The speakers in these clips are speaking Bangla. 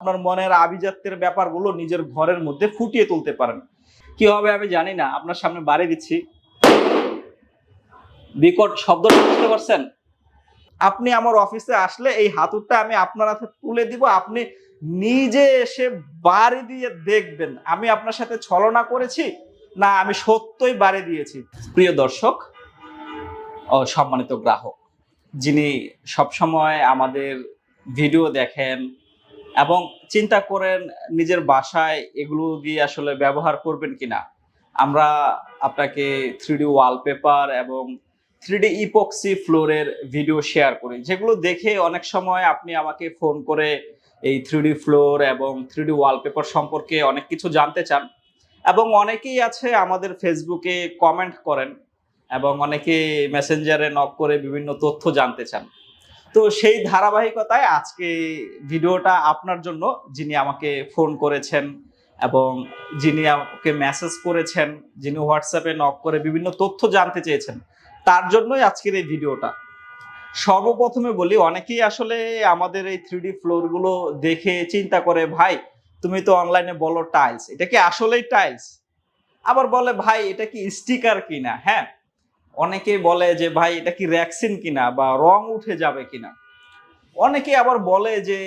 আপনার মনের আভিজাত্যের ব্যাপারগুলো নিজের ঘরের মধ্যে ফুটিয়ে তুলতে পারেন। কি হবে আমি জানি না, আপনার সামনে বাড়ি দিচ্ছি। বিকট শব্দ বুঝতে পারছেন? আপনি আমার অফিসে আসলে এই হাতুরটা আমি আপনার হাতে তুলে দিব, আপনি নিজে এসে বাড়ি দিয়ে দেখবেন। আমি আপনার সাথে ছলনা করেছি? না, আমি সত্যই বাড়ি দিয়েছি। প্রিয় দর্শক, ও সম্মানিত গ্রাহক, যিনি সবসময় আমাদের ভিডিও দেখেন এবং চিন্তা করেন নিজের বাসায় এগুলো দিয়ে আসলে ব্যবহার করবেন কিনা। আমরা আপনাকে থ্রিডি ওয়ালপেপার এবং থ্রিডি ইপক্সি ফ্লোরের ভিডিও শেয়ার করি। যেগুলো দেখে অনেক সময় আপনি আমাকে ফোন করে এই থ্রিডি ফ্লোর এবং থ্রিডি ওয়ালপেপার সম্পর্কে অনেক কিছু জানতে চান এবং অনেকেই আছে আমাদের ফেসবুকে কমেন্ট করেন এবং অনেকে মেসেঞ্জারে নক করে বিভিন্ন তথ্য জানতে চান। তো সেই ধারাবাহিকতায় আজকে ভিডিওটা আপনার জন্য, যিনি আমাকে ফোন করেছেন এবং যিনি আমাকে মেসেজ করেছেন, যিনি হোয়াটসঅ্যাপে নক করে বিভিন্ন তথ্য জানতে চেয়েছেন, তার জন্যই আজকের এই ভিডিওটা। সর্বপ্রথমে বলি, অনেকেই আসলে আমাদের এই থ্রিডি ফ্লোরগুলো দেখে চিন্তা করে, ভাই, তুমি তো অনলাইনে বলো টাইলস এটা কি আসলেই টাইলস আবার বলে, ভাই, এটা কি স্টিকার কিনা? হ্যাঁ অনেকে বলে যে, ভাই, এটা কি র্যাক্সিন কিনা বা রং উঠে যাবে কিনা? অনেকে আবার বলে যে,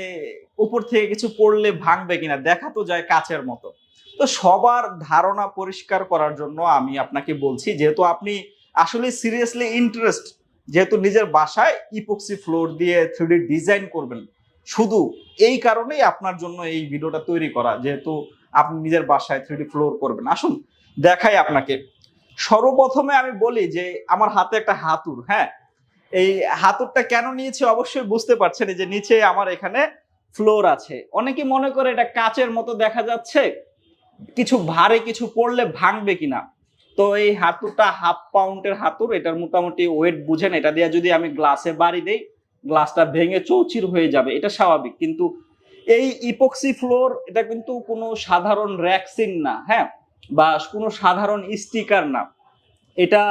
উপর থেকে কিছু পড়লে ভাঙবে কিনা, দেখা তো যায় কাচের মতো। তো সবার ধারণা পরিষ্কার করার জন্য আমি আপনাকে বলছি, যেহেতু আপনি আসলে সিরিয়াসলি ইন্টারেস্ট যেহেতু নিজের বাসায় ইপক্সি ফ্লোর দিয়ে থ্রিডি ডিজাইন করবেন, শুধু এই কারণেই আপনার জন্য এই ভিডিওটা তৈরি করা, যেহেতু আপনি নিজের বাসায় থ্রিডি ফ্লোর করবেন। আসুন, দেখাই আপনাকে। সর্বপ্রথমে আমি বলি যে আমার হাতে একটা হাতুর হ্যাঁ? এই হাতুরটা কেন নিয়েছি অবশ্যই বুঝতে পারছেন যে নিচে আমার এখানে ফ্লোর আছে। অনেকে মনে করে এটা কাচের মতো দেখা যাচ্ছে, কিছু ভারে কিছু পড়লে ভাঙবে কিনা। তো এই হাতুরটা হাফ পাউন্ডের হাতুর, এটার মোটামুটি ওয়েট বুঝেন এটা দিয়ে যদি আমি গ্লাসে বাড়ি দেই গ্লাসটা ভেঙে চৌচির হয়ে যাবে, এটা স্বাভাবিক। কিন্তু এই ইপক্সি ফ্লোর এটা কিন্তু কোনো সাধারণ র্যাক্সিন না হ্যাঁ? বা কোনো সাধারণ স্টিকার না। এটা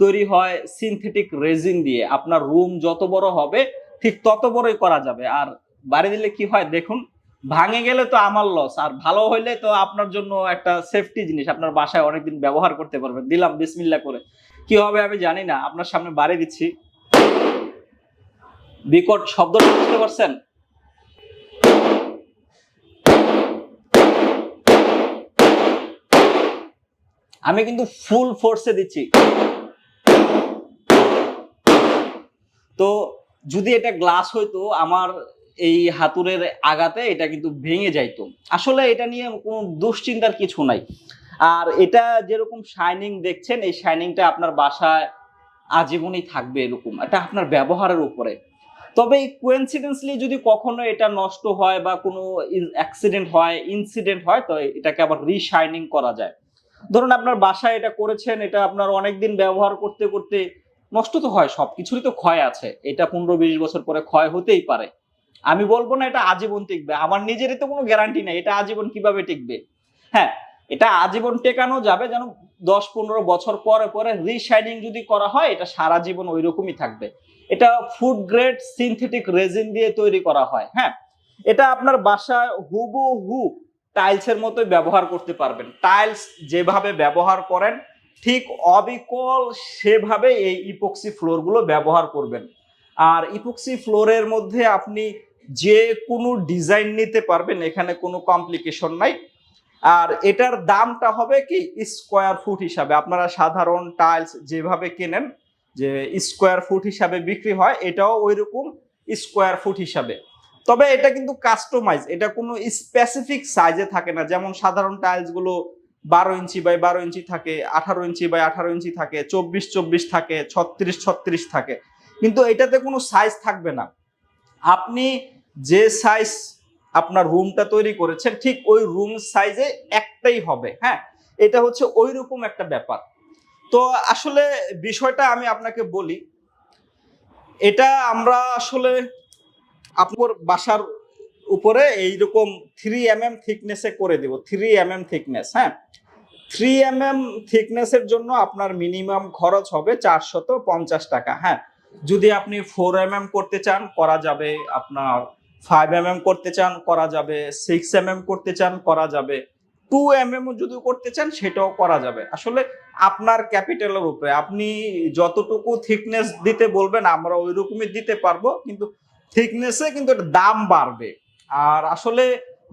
তৈরি হয় সিনথেটিক রেজিন দিয়ে। আপনার রুম যত বড় হবে, ঠিক তত বড়ই করা যাবে। আর বাড়ি দিলে কি হয় দেখুন, ভাঙে গেলে তো আমার লস আর ভালো হইলে তো আপনার জন্য একটা সেফটি জিনিস। আপনার বাসায় অনেকদিন ব্যবহার করতে পারবেন। দিলাম বিসমিল্লা করে। কি হবে আমি জানি না। আপনার সামনে বাড়ি দিচ্ছি। বিকট শব্দ বুঝতে পারছেন? আমি কিন্তু ফুল ফোর্সে দিচ্ছি। তো যদি এটা গ্লাস হইতো, আমার এই হাতুরের আগাতে এটা কিন্তু ভেঙে যাইতো। আসলে এটা নিয়ে কোনো দুশ্চিন্তার কিছু নাই। আর এটা যেরকম শাইনিং দেখছেন, এই শাইনিংটা আপনার বাসায় আজীবনই থাকবে এরকম। এটা আপনার ব্যবহারের উপরে। তবে এই কোয়েন্সিডেন্সলি যদি কখনো এটা নষ্ট হয় বা কোনো অ্যাক্সিডেন্ট হয় ইনসিডেন্ট হয়, তো এটাকে আবার রিশাইনিং করা যায়। ধরুন আপনার বাসায় এটা করেছেন, এটা আপনার অনেক দিন ব্যবহার করতে করতে নষ্ট তো হয় সব, কিছুরই তো ক্ষয় আছে। এটা পনেরো, বিশ বছর পরে ক্ষয় হতেই পারে। আমি বলব না এটা আজীবন টিকবে, আমার নিজেরই তো কোনো গ্যারান্টি নেই এটা আজীবন কীভাবে টিকবে। হ্যাঁ এটা আজীবন টেকানো যাবে যেন দশ, পনেরো বছর পরে পরে রিশাইনিং যদি করা হয়, এটা সারা জীবন ওই রকমই থাকবে। এটা ফুড গ্রেড সিনথেটিক রেজিন দিয়ে তৈরি করা হয় হ্যাঁ। এটা আপনার বাসায় হুবু হু টাইলসের মতোই ব্যবহার করতে পারবেন। টাইলস যেভাবে ব্যবহার করেন, ঠিক অবিকল সেভাবে এই ইপক্সি ফ্লোরগুলো ব্যবহার করবেন। আর ইপক্সি ফ্লোরের মধ্যে আপনি যে কোনো ডিজাইন নিতে পারবেন, এখানে কোনো কমপ্লিকেশন নাই। আর এটার দামটা হবে কি? স্কোয়ার ফুট হিসাবে। আপনারা সাধারণ টাইলস যেভাবে কেনেন, যে স্কোয়ার ফুট হিসাবে বিক্রি হয়, এটাও ওই রকম স্কোয়ার ফুট হিসাবে। তবে এটা কিন্তু কাস্টমাইজ এটা কোনো স্পেসিফিক সাইজে থাকে না। যেমন সাধারণ টাইলসগুলো বারো ইঞ্চি বাই বারো ইঞ্চি থাকে, আঠারো ইঞ্চি বাই আঠারো ইঞ্চি থাকে, চব্বিশ চব্বিশ থাকে, ছত্রিশ ছত্রিশ থাকে। কিন্তু এটাতে কোনো সাইজ থাকবে না। আপনি যে সাইজ আপনার রুমটা তৈরি করেছেন, ঠিক ওই রুম সাইজে একটাই হবে হ্যাঁ? এটা হচ্ছে ওই রকম একটা ব্যাপার। তো আসলে বিষয়টা আমি আপনাকে বলি, এটা আমরা আসলে আপনার বাসার উপরে এইরকম থ্রি এম এম থিকনেসে করে দেব থ্রি এম এম থিকনেস হ্যাঁ? থ্রি এম এম থিকনেসের জন্য আপনার মিনিমাম খরচ হবে চারশত পঞ্চাশ টাকা হ্যাঁ? যদি আপনি ফোর এম এম করতে চান, করা যাবে আপনার ফাইভ এম এম করতে চান, করা যাবে সিক্স এম এম করতে চান, করা যাবে টু এম এম যদি করতে চান, সেটাও করা যাবে। আসলে আপনার ক্যাপিটালের উপরে, আপনি যতটুকু থিকনেস দিতে বলবেন, আমরা ওই রকমই দিতে পারব, কিন্তু থিকনেসে কিন্তু এর দাম বাড়বে। আর আসলে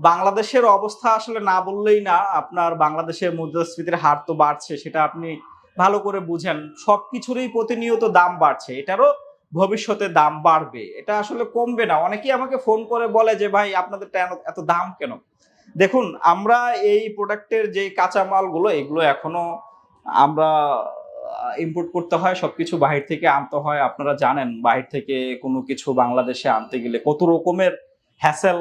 বাংলাদেশের অবস্থা আসলে না বললেই না, আপনার বাংলাদেশের মুদ্রাস্ফীতির হার তো বাড়ছে, সেটা আপনি ভালো করে বুঝেন। সব কিছুরই প্রতিনিয়ত দাম বাড়ছে, এটারও ভবিষ্যতে দাম বাড়বে। এটা আসলে কমবে না। অনেকেই আমাকে ফোন করে বলে যে, ভাই, আপনাদের এত দাম কেন? দেখুন, আমরা এই প্রোডাক্টের যে কাঁচামালগুলো, এগুলো এখনও আমরা ইম্পোর্ট করতে হয়, সবকিছু বাহির থেকে আনতে হয়। আপনারা জানেন, বাহির থেকে কোনো কিছু বাংলাদেশে আনতে গেলে কত রকমের হ্যাসেল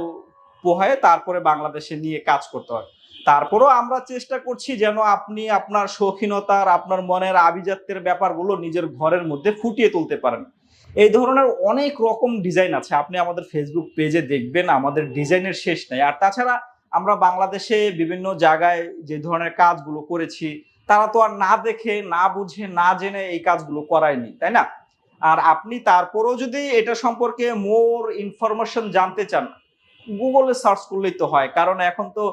পোহায়, তারপরে বাংলাদেশে নিয়ে কাজ করতে হয়। তারপরেও আমরা চেষ্টা করছি যেন আপনি আপনার শৌখিনতার, আপনার মনের আভিজাত্যের ব্যাপারগুলো নিজের ঘরের মধ্যে ফুটিয়ে তুলতে পারেন। এই ধরনের অনেক রকম ডিজাইন আছে। আপনি আমাদের ফেসবুক পেজে দেখবেন, আমাদের ডিজাইনের শেষ নেই। আর তাছাড়া আমরা বাংলাদেশে বিভিন্ন জায়গায় যে ধরনের কাজগুলো করেছি তারা তো আর না দেখে, না বুঝে, না জেনে এই কাজগুলো করায়নি, তাই না? আর আপনি তারপরেও যদি এটা সম্পর্কে মোর ইনফরমেশন জানতে চান, গুগলে সার্চ করলেই তো হয়। কারণ এখন তো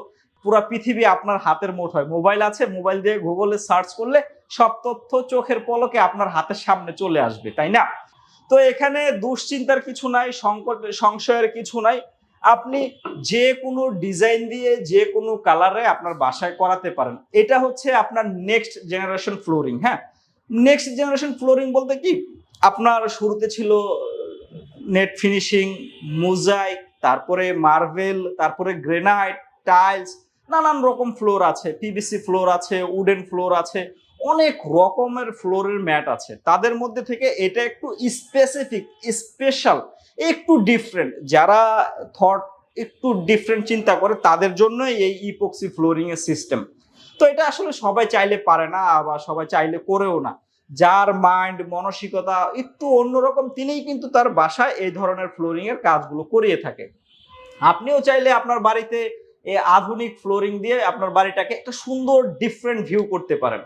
পুরো পৃথিবী আপনার হাতের মোট হয়। মোবাইল আছে, মোবাইল দিয়ে গুগলে সার্চ করলে সব তথ্য চোখের পলকে আপনার হাতের সামনে চলে আসবে, তাই না? তো এখানে দুশ্চিন্তার কিছু নাই, সংকট, সংশয়ের কিছু নাই। আপনি যে কোনো ডিজাইন দিয়ে যে কোনো কালারে আপনার বাসায় করাতে পারেন। এটা হচ্ছে আপনার নেক্সট জেনারেশন ফ্লোরিং হ্যাঁ? নেক্সট জেনারেশন ফ্লোরিং বলতে কি? আপনার শুরুতে ছিল নেট ফিনিশিং মোজাইক তারপরে মার্বেল তারপরে গ্রেনাইট টাইলস নানান রকম ফ্লোর আছে পিভিসি ফ্লোর আছে উডেন ফ্লোর আছে। অনেক রকমের ফ্লোরের ম্যাট আছে। তাদের মধ্যে থেকে এটা একটু স্পেসিফিক স্পেশাল একটু ডিফারেন্ট যারা থট একটু ডিফারেন্ট চিন্তা করে, তাদের জন্য এই ইপক্সি ফ্লোরিং এর সিস্টেম তো এটা আসলে সবাই চাইলে পারে না আবার সবাই চাইলে করেও না। যার মাইন্ড মানসিকতা একটু অন্যরকম, তিনিই কিন্তু তার বাসায় এই ধরনের ফ্লোরিং এর কাজগুলো করিয়ে থাকে। আপনিও চাইলে আপনার বাড়িতে এই আধুনিক ফ্লোরিং দিয়ে আপনার বাড়িটাকে একটা সুন্দর ডিফারেন্ট ভিউ করতে পারেন।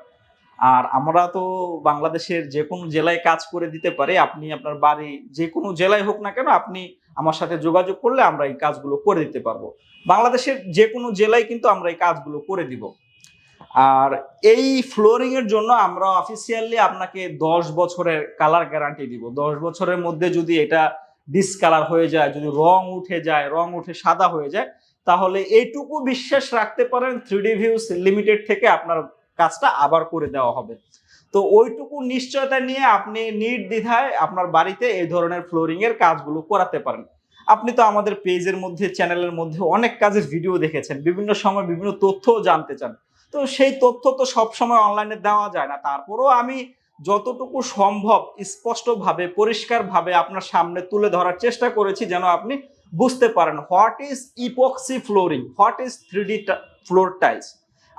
আর আমরা তো বাংলাদেশের যে কোনো জেলায় কাজ করে দিতে পারি, আপনি আপনার বাড়ি যে কোনো জেলায় হোক না কেন আপনি আমার সাথে যোগাযোগ করলে আমরা এই কাজগুলো করে দিতে পারব। বাংলাদেশের যে কোনো জেলায় কিন্তু আমরা এই কাজগুলো করে দিব। আর এই ফ্লোরিং এর জন্য আমরা অফিসিয়ালি আপনাকে দশ বছরের কালার গ্যারান্টি দিব। দশ বছরের মধ্যে যদি এটা ডিসকালার হয়ে যায়, যদি রং উঠে যায়, রং উঠে সাদা হয়ে যায়, তাহলে এইটুকু বিশ্বাস রাখতে পারেন থ্রি ভিউস লিমিটেড থেকে আপনার কাজটা আবার করে দেওয়া হবে। তো ওইটুকু নিশ্চয়তা নিয়ে আপনি নির্দ্বিধায় আপনার বাড়িতে এই ধরনের ফ্লোরিং এর কাজগুলো করাতে পারেন। আপনি তো আমাদের পেজের মধ্যে চ্যানেলের মধ্যে অনেক কাজের ভিডিও দেখেছেন, বিভিন্ন সময় বিভিন্ন তথ্যও জানতে চান। তো সেই তথ্য তো সবসময় অনলাইনে দেওয়া যায় না। তারপরেও আমি যতটুকু সম্ভব স্পষ্টভাবে, পরিষ্কারভাবে আপনার সামনে তুলে ধরার চেষ্টা করেছি যেন আপনি বুঝতে পারেন what is epoxy flooring what is three D floor tiles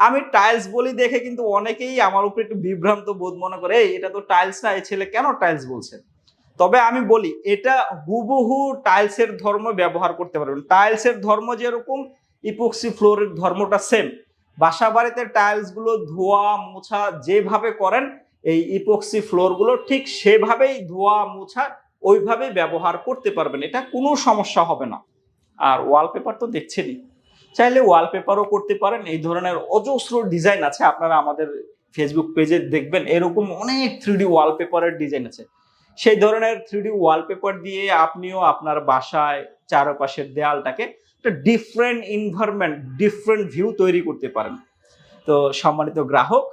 আমি টাইলস বলি দেখে কিন্তু অনেকেই আমার উপরে একটু বিভ্রান্ত বোধ মনে করে এটা তো টাইলস না, এই ছেলে কেন টাইলস বলছে? তবে আমি বলি, এটা হুবহু টাইলসের ধর্ম ব্যবহার করতে পারবেন। টাইলসের ধর্ম যেরকম ইপক্সি ফ্লোরের ধর্মটা সেম বাসা বাড়িতে টাইলসগুলো ধোয়া, মোছা যেভাবে করেন, এই ইপক্সি ফ্লোরগুলো ঠিক সেভাবেই ধোয়া, মোছা ওইভাবেই ব্যবহার করতে পারবেন। এটা কোনো সমস্যা হবে না। আর ওয়ালপেপার তো দেখছেনই। চাইলে ওয়ালপেপারও করতে পারেন। এই ধরনের অজস্র ডিজাইন আছে। আপনারা আমাদের ফেসবুক পেজে দেখবেন, এরকম অনেক থ্রি ডি ওয়ালপেপারের ডিজাইন আছে। সেই ধরনের থ্রি ডি ওয়ালপেপার দিয়ে আপনিও আপনার বাসায় চারপাশের দেয়ালটাকে একটা ডিফারেন্ট ইনভারমেন্ট ডিফারেন্ট ভিউ তৈরি করতে পারেন। তো সম্মানিত গ্রাহক,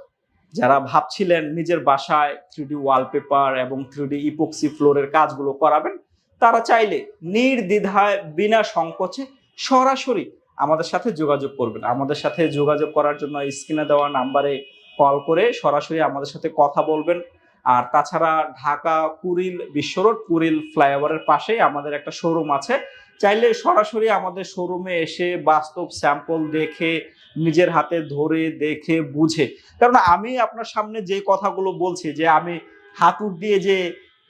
যারা ভাবছিলেন নিজের বাসায় থ্রি ডি ওয়ালপেপার এবং থ্রি ডি ইপক্সি ফ্লোরের কাজগুলো করাবেন, তারা চাইলে নির্দ্বিধায় বিনা সংকোচে সরাসরি আমাদের সাথে যোগাযোগ করবেন। আমাদের সাথে যোগাযোগ করার জন্য স্ক্রিনে দেওয়া নাম্বারে কল করে সরাসরি আমাদের সাথে কথা বলবেন। আর তাছাড়া ঢাকা কুরিল বিশ্বরোড কুরিল ফ্লাইওভারের পাশেই আমাদের একটা শোরুম আছে। চাইলে সরাসরি আমাদের শোরুমে এসে বাস্তব স্যাম্পল দেখে, নিজের হাতে ধরে দেখে, বুঝে। কারণ আমি আপনার সামনে যে কথাগুলো বলছি, যে আমি হাতুর দিয়ে যে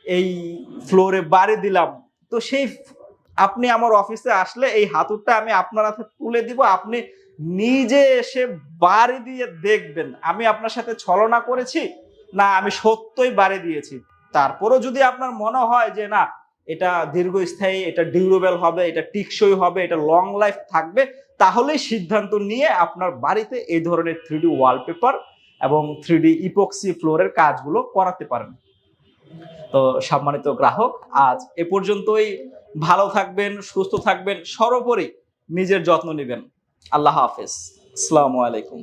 এই ফ্লোরে বাড়ি দিলাম, তো সেই আপনি আমার অফিসে আসলে এই হাতুরটা আমি আপনার হাতে তুলে দিব, আপনি নিজে এসে বাড়ি দিয়ে দেখবেন। আমি আপনার সাথে ছলনা করেছি? না, আমি সত্যই বাড়ি দিয়েছি। তারপরও যদি আপনার মনে হয় যে, না, এটা দীর্ঘস্থায়ী, এটা ডিউরেবল হবে, এটা টিকসই হবে, এটা লং লাইফ থাকবে, তাহলেই সিদ্ধান্ত নিয়ে আপনার বাড়িতে এই ধরনের থ্রি ডি ওয়ালপেপার এবং থ্রি ডি ইপক্সি ফ্লোরের কাজগুলো করাতে পারেন। তো সম্মানিত গ্রাহক, আজ এ পর্যন্তই। ভালো থাকবেন সুস্থ থাকবেন সর্বোপরি নিজের যত্ন নেবেন। আল্লাহ হাফেজ। আসসালামু আলাইকুম।